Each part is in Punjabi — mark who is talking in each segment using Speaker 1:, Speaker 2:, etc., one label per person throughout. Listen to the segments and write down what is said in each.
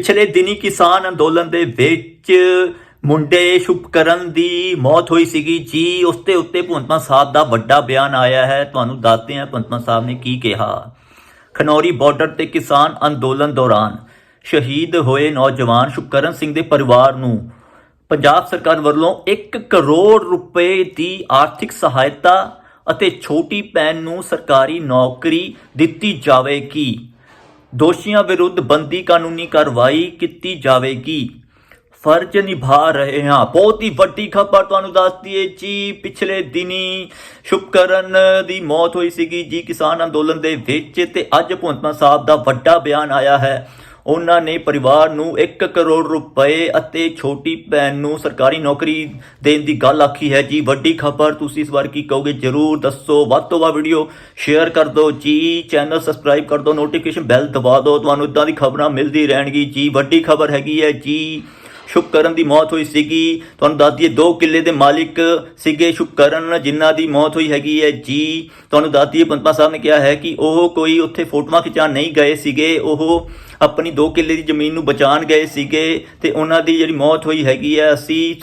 Speaker 1: ਪਿਛਲੇ ਦਿਨੀ ਕਿਸਾਨ ਅੰਦੋਲਨ ਦੇ ਵਿੱਚ ਮੁੰਡੇ ਸ਼ੁਭਕਰਨ ਦੀ ਮੌਤ ਹੋਈ ਸੀਗੀ। ਜੀ, ਉਸ ਤੇ ਉੱਤੇ ਭਗਵੰਤ ਸਾਹਿਬ ਦਾ ਵੱਡਾ ਬਿਆਨ ਆਇਆ ਹੈ। ਤੁਹਾਨੂੰ ਦੱਸਦੇ ਹਾਂ ਭਗਵੰਤ ਸਾਹਿਬ ਨੇ ਕੀ ਕਿਹਾ। ਖਨੌਰੀ ਬਾਰਡਰ ਤੇ ਕਿਸਾਨ ਅੰਦੋਲਨ ਦੌਰਾਨ ਸ਼ਹੀਦ ਹੋਏ ਨੌਜਵਾਨ ਸ਼ੁਭਕਰਨ ਸਿੰਘ ਦੇ ਪਰਿਵਾਰ ਨੂੰ ਪੰਜਾਬ ਸਰਕਾਰ ਵੱਲੋਂ 1 ਕਰੋੜ ਰੁਪਏ ਦੀ ਆਰਥਿਕ ਸਹਾਇਤਾ ਅਤੇ ਛੋਟੀ ਭੈਣ ਨੂੰ ਸਰਕਾਰੀ ਨੌਕਰੀ ਦਿੱਤੀ ਜਾਵੇਗੀ। ਦੋਸ਼ੀਆਂ ਵਿਰੁੱਧ ਬੰਦੀ ਕਾਨੂੰਨੀ ਕਾਰਵਾਈ ਕੀਤੀ ਜਾਵੇਗੀ। ਫਰਜ਼ ਨਿਭਾ ਰਹੇ ਹਾਂ। ਬਹੁਤ ਹੀ ਵੱਡੀ ਖਬਰ ਤੁਹਾਨੂੰ ਦੱਸਦੀ ਦਈਏ ਜੀ, ਪਿਛਲੇ ਦਿਨੀ ਸ਼ੁਭਕਰਨ ਦੀ ਮੌਤ ਹੋਈ ਸੀਗੀ ਜੀ ਕਿਸਾਨ ਅੰਦੋਲਨ ਦੇ ਵਿੱਚ ਤੇ ਅੱਜ ਭਗਵੰਤ ਮਾਨ ਸਾਹਿਬ ਦਾ ਵੱਡਾ ਬਿਆਨ ਆਇਆ ਹੈ। ਉਹਨਾਂ ਨੇ ਪਰਿਵਾਰ ਨੂੰ 1 ਕਰੋੜ ਰੁਪਏ ਅਤੇ ਛੋਟੀ ਭੈਣ ਨੂੰ ਸਰਕਾਰੀ ਨੌਕਰੀ ਦੇਣ ਦੀ ਗੱਲ ਆਖੀ ਹੈ। ਜੀ, ਵੱਡੀ ਖਬਰ ਤੁਸੀਂ ਇਸ ਵਾਰ ਕੀ ਕਹੋਗੇ? ਜਰੂਰ ਦੱਸੋ। ਵੱਧ ਤੋਂ ਵੱਧ ਵੀਡੀਓ ਸ਼ੇਅਰ ਕਰ ਦਿਓ। ਜੀ, ਚੈਨਲ ਸਬਸਕ੍ਰਾਈਬ ਕਰ ਦਿਓ। ਨੋਟੀਫਿਕੇਸ਼ਨ ਬੈਲ ਦਬਾ ਦਿਓ। ਤੁਹਾਨੂੰ ਇਦਾਂ ਦੀ ਖਬਰਾਂ ਮਿਲਦੀ ਰਹਿਣਗੀ। ਜੀ, ਵੱਡੀ ਖਬਰ ਹੈਗੀ ਹੈ। ਜੀ ਸ਼ੁਭਕਰਨ ਦੀ ਮੌਤ ਹੋਈ ਸੀਗੀ। ਤੁਹਾਨੂੰ ਦੱਸ ਦਈਏ 2 ਕਿੱਲੇ ਦੇ ਮਾਲਿਕ ਸੀਗੇ ਸ਼ੁਭਕਰਨ ਜਿਨ੍ਹਾਂ ਦੀ ਮੌਤ ਹੋਈ ਹੈਗੀ ਹੈ ਜੀ। ਤੁਹਾਨੂੰ ਦੱਸ ਦਈਏ ਪੰਤਮਾ ਸਾਹਿਬ ਨੇ ਕਿਹਾ ਹੈ ਕਿ ਉਹ ਕੋਈ ਉੱਥੇ ਫੋਟੋਆਂ ਖਿਚਾਣ ਨਹੀਂ ਗਏ ਸੀਗੇ। ਉਹ ਆਪਣੀ ਦੋ ਕਿੱਲੇ ਦੀ ਜ਼ਮੀਨ ਨੂੰ ਬਚਾਉਣ ਗਏ ਸੀਗੇ ਤੇ ਉਹਨਾਂ ਦੀ ਜਿਹੜੀ ਮੌਤ ਹੋਈ ਹੈਗੀ ਹੈ, ਅਸੀਂ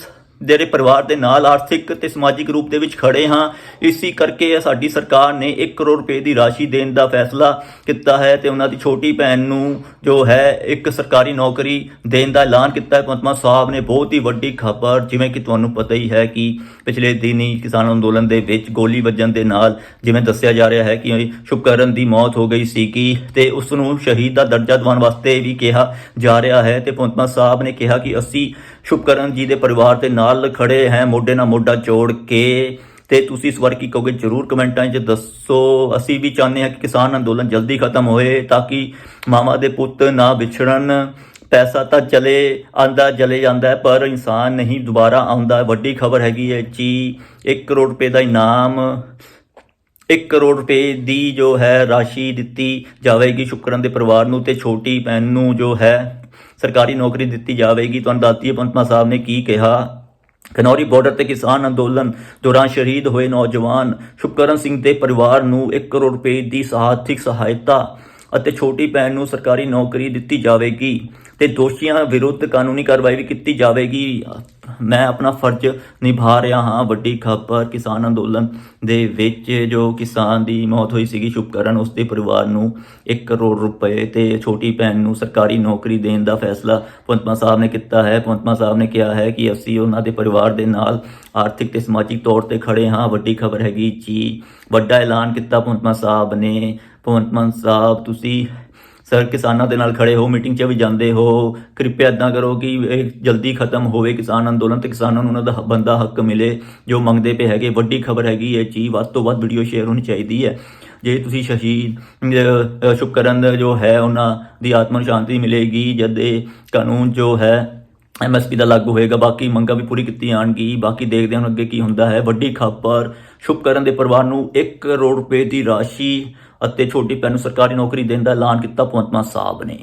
Speaker 1: ਜਿਹੜੇ ਪਰਿਵਾਰ ਦੇ ਨਾਲ ਆਰਥਿਕ ਤੇ ਸਮਾਜਿਕ ਰੂਪ ਦੇ ਵਿੱਚ ਖੜੇ ਹਾਂ, ਇਸੇ ਕਰਕੇ ਸਾਡੀ ਸਰਕਾਰ ਨੇ 1 ਕਰੋੜ ਰੁਪਏ ਦੀ ਰਾਸ਼ੀ ਦੇਣ ਦਾ ਫੈਸਲਾ ਕੀਤਾ ਹੈ ਤੇ ਉਹਨਾਂ ਦੀ ਛੋਟੀ ਭੈਣ ਨੂੰ ਜੋ ਹੈ ਇੱਕ ਸਰਕਾਰੀ ਨੌਕਰੀ ਦੇਣ ਦਾ ਐਲਾਨ ਕੀਤਾ ਹੈ। ਪੰਤਮਾ ਸਾਹਿਬ ਨੇ ਬਹੁਤ ਹੀ ਵੱਡੀ ਖਬਰ, ਜਿਵੇਂ ਕਿ ਤੁਹਾਨੂੰ ਪਤਾ ਹੀ ਹੈ ਕਿ ਪਿਛਲੇ ਦਿਨੀ ਕਿਸਾਨ ਅੰਦੋਲਨ ਦੇ ਵਿੱਚ ਗੋਲੀ ਵੱਜਣ ਦੇ ਨਾਲ ਜਿਵੇਂ ਦੱਸਿਆ ਜਾ ਰਿਹਾ ਹੈ ਕਿ ਸ਼ੁਭਕਰਨ ਦੀ ਮੌਤ ਹੋ ਗਈ ਸੀਗੀ ਤੇ ਉਸ ਨੂੰ ਸ਼ਹੀਦ ਦਾ ਦਰਜਾ ਦਿਵਾਉਣ ਵਾਸਤੇ ਵੀ ਕਿਹਾ ਜਾ ਰਿਹਾ ਹੈ ਤੇ ਪੰਤਮਾ ਸਾਹਿਬ ਨੇ ਕਿਹਾ ਕਿ ਅਸੀਂ ਸ਼ੁਭਕਰਨ ਜੀ ਦੇ ਪਰਿਵਾਰ ਦੇ ਨਾਲ ਖੜੇ ਹੈ, ਮੋਢੇ ਨਾਲ ਮੋਢਾ ਜੋੜ ਕੇ। ਤੇ ਤੁਸੀਂ ਇਸ ਵਾਰ ਕੀ ਕਹੋਗੇ? ਜਰੂਰ ਕਮੈਂਟਾਂ 'ਚ ਦੱਸੋ। ਅਸੀਂ ਵੀ ਚਾਹੁੰਦੇ ਹਾਂ ਕਿ ਕਿਸਾਨ ਅੰਦੋਲਨ ਜਲਦੀ ਖਤਮ ਹੋਏ ਤਾਂ ਕਿ ਮਾਮਾ ਦੇ ਪੁੱਤ ਨਾ ਵਿਛੜਨ। ਪੈਸਾ ਤਾਂ ਚਲੇ, ਆਂਦਾ ਚਲੇ ਜਾਂਦਾ ਪਰ ਇਨਸਾਨ ਨਹੀਂ ਦੁਬਾਰਾ ਆਉਂਦਾ। ਵੱਡੀ ਖਬਰ ਹੈਗੀ ਹੈ ਜੀ 1 ਕਰੋੜ ਰੁਪਏ ਦਾ ਇਨਾਮ 1 ਕਰੋੜ ਰੁਪਏ ਦੀ ਜੋ ਹੈ ਰਾਸ਼ੀ ਦਿੱਤੀ ਜਾਵੇਗੀ ਸ਼ੁਕਰਨ ਦੇ ਪਰਿਵਾਰ ਨੂੰ ਤੇ ਛੋਟੀ ਭੈਣ ਨੂੰ ਜੋ ਹੈ। ਸਰਕਾਰੀ ਨੌਕਰੀ ਦਿੱਤੀ ਜਾਵੇਗੀ। ਤੁਹਾਨੂੰ ਦੱਸਦੀ ਹੈ ਪੰਤਮਾ ਸਾਹਿਬ ਨੇ ਕੀ ਕਿਹਾ? ਖਨੌਰੀ ਬਾਰਡਰ ਤੇ ਕਿਸਾਨ ਅੰਦੋਲਨ ਦੌਰਾਨ ਸ਼ਹੀਦ ਹੋਏ ਨੌਜਵਾਨ ਸ਼ੁਕਰਨ ਸਿੰਘ ਦੇ ਪਰਿਵਾਰ ਨੂੰ 1 ਕਰੋੜ ਰੁਪਏ ਦੀ ਆਰਥਿਕ ਸਹਾਇਤਾ ਅਤੇ ਛੋਟੀ ਭੈਣ ਨੂੰ ਸਰਕਾਰੀ ਨੌਕਰੀ ਦਿੱਤੀ ਜਾਵੇਗੀ ਤੇ ਦੋਸ਼ੀਆਂ ਵਿਰੁੱਧ ਕਾਨੂੰਨੀ ਕਾਰਵਾਈ ਵੀ ਕੀਤੀ ਜਾਵੇਗੀ। ਮੈਂ ਆਪਣਾ ਫਰਜ਼ ਨਿਭਾ ਰਿਹਾ ਹਾਂ। ਵੱਡੀ ਖਬਰ, ਕਿਸਾਨ ਅੰਦੋਲਨ ਦੇ ਵਿੱਚ ਜੋ ਕਿਸਾਨ ਦੀ ਮੌਤ ਹੋਈ ਸੀਗੀ, ਸ਼ੁਭਕਰਨ ਉਸ ਦੇ ਪਰਿਵਾਰ ਨੂੰ 1 ਕਰੋੜ ਰੁਪਏ ਤੇ ਛੋਟੀ ਭੈਣ ਨੂੰ ਸਰਕਾਰੀ ਨੌਕਰੀ ਦੇਣ ਦਾ ਫੈਸਲਾ ਪੰਤਮਾ ਸਾਹਿਬ ਨੇ ਕੀਤਾ ਹੈ। ਪੰਤਮਾ ਸਾਹਿਬ ਨੇ ਕਿਹਾ ਹੈ ਕਿ ਅਸੀਂ ਉਹਨਾਂ ਦੇ ਪਰਿਵਾਰ ਦੇ ਨਾਲ ਆਰਥਿਕ ਤੇ ਸਮਾਜਿਕ ਤੌਰ ਤੇ ਖੜੇ ਹਾਂ। ਵੱਡੀ ਖਬਰ ਹੈਗੀ ਜੀ। ਵੱਡਾ ਐਲਾਨ ਕੀਤਾ ਪੰਤਮਾ ਸਾਹਿਬ ਨੇ। ਭਗਵੰਤ ਮਾਨ ਸਾਹਿਬ, ਤੁਸੀਂ ਸਰ, ਕਿਸਾਨਾਂ ਦੇ ਨਾਲ ਖੜੇ ਹੋ, ਮੀਟਿੰਗ 'ਚ ਵੀ ਜਾਂਦੇ ਹੋ। ਕਿਰਪਾ ਇਦਾਂ ਕਰੋ ਕਿ ਇਹ ਜਲਦੀ ਖਤਮ ਹੋਵੇ ਕਿਸਾਨ ਅੰਦੋਲਨ ਤੇ ਕਿਸਾਨਾਂ ਨੂੰ ਉਹਨਾਂ ਦਾ ਬੰਦਾ ਹੱਕ ਮਿਲੇ, ਜੋ ਮੰਗਦੇ ਪਏ ਹੈਗੇ। ਵੱਡੀ ਖਬਰ ਹੈਗੀ ਇਹ ਚੀਜ਼, ਵੱਧ ਤੋਂ ਵੱਧ ਵੀਡੀਓ ਸ਼ੇਅਰ ਹੋਣੀ ਚਾਹੀਦੀ ਹੈ। ਜੇ ਤੁਸੀਂ ਸ਼ਹੀਦ ਸ਼ੁਕਰਨ ਜੋ ਹੈ, ਉਹਨਾਂ ਦੀ ਆਤਮਾ ਨੂੰ ਸ਼ਾਂਤੀ ਮਿਲੇਗੀ, ਜਦ ਇਹ ਕਾਨੂੰਨ ਜੋ ਹੈ ਐਮਐਸਪੀ ਦਾ ਲਾਗੂ ਹੋਏਗਾ। ਬਾਕੀ ਮੰਗਾਂ ਵੀ ਪੂਰੀ ਕੀਤੀ ਜਾਣਗੀ। ਬਾਕੀ ਦੇਖਦੇ ਹਾਂ ਅੱਗੇ ਕੀ ਹੁੰਦਾ ਹੈ। ਵੱਡੀ ਖਬਰ ਸ਼ੁਭਕਰਨ ਦੇ ਪਰਿਵਾਰ ਨੂੰ 1 ਕਰੋੜ ਰੁਪਏ ਦੀ ਰਾਸ਼ੀ ਅਤੇ ਛੋਟੀ ਭੈਣ ਨੂੰ ਸਰਕਾਰੀ ਨੌਕਰੀ ਦੇਣ ਦਾ ਐਲਾਨ ਕੀਤਾ ਭਗਵੰਤ ਸਾਹਿਬ ਨੇ।